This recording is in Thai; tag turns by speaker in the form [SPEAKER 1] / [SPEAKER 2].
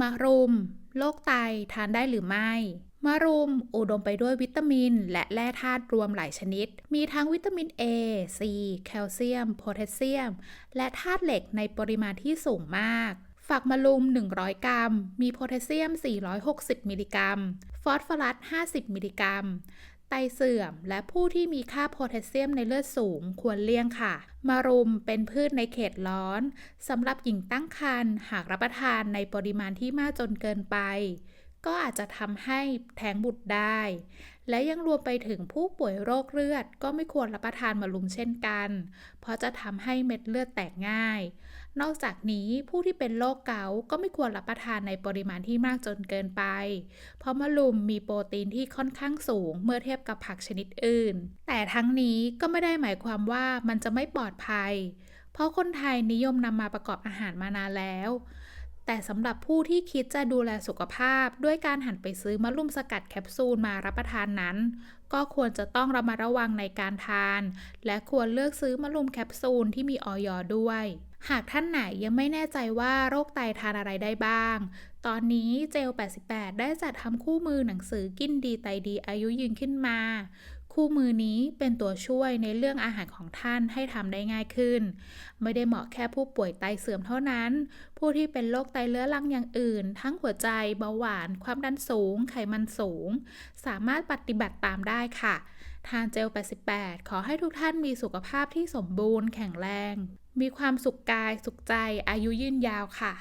[SPEAKER 1] มะรุม โรคไตทานได้หรือไม่ มะรุมอุดมไปด้วยวิตามิน และแร่ธาตุรวมหลายชนิด มีทั้งวิตามิน A C แคลเซียม โพแทสเซียม และธาตุเหล็กในปริมาณที่สูงมาก ฝักมะรุม 100 กรัม มีโพแทสเซียม 460 มิลลิกรัม ฟอสฟอรัส 50 มิลลิกรัม ไตเสื่อม และผู้ที่มีค่าโพแทสเซียมในเลือดสูงควรเลี่ยงค่ะ มะรุมเป็นพืชในเขตร้อนสำหรับหญิงตั้งครรภ์หากรับประทานในปริมาณที่มากจนเกินไป ก็อาจจะทำให้แท้งบุตรได้ และยังรวมไปถึงผู้ป่วยโรคเลือด ก็ไม่ควรรับประทานมะรุมเช่นกัน เพราะจะทำให้เม็ดเลือดแตกง่าย นอกจากนี้ผู้ที่เป็นโรคเกาต์ก็ไม่ควรรับประทานในปริมาณที่มากจนเกินไป เพราะมะรุมมีโปรตีนที่ค่อนข้างสูงเมื่อเทียบกับผักชนิดอื่น แต่ทั้งนี้ก็ไม่ได้หมายความว่ามันจะไม่ปลอดภัย เพราะคนไทยนิยมนำมาประกอบอาหารมานานแล้ว แต่สำหรับผู้ที่คิดจะดูแลสุขภาพ ด้วยการหันไปซื้อมะรุมสกัดแคปซูลมารับประทานนั้น ก็ควรจะต้องระมัดระวังในการทาน และควรเลือกซื้อมะรุมแคปซูลที่มีออยด้วย หากท่านไหนยังไม่แน่ใจว่าโรคไตทานอะไรได้บ้าง ตอนนี้เจล 88 ได้จัดทำคู่มือหนังสือกินดีไตดีอายุยืนขึ้นมา คู่มือนี้เป็นตัวช่วยในเรื่องอาหารของท่านให้ทำได้ง่ายขึ้น ไม่ได้เหมาะแค่ผู้ป่วยไตเสื่อมเท่านั้น ผู้ที่เป็นโรคไตเรื้อรังอย่างอื่น ทั้งหัวใจเบาหวาน ความดันสูง ไขมันสูง สามารถปฏิบัติตามได้ค่ะ ทานเจล 88 ขอให้ทุกท่านมีสุขภาพที่สมบูรณ์แข็งแรง มีความสุขกายสุขใจอายุยืนยาวค่ะ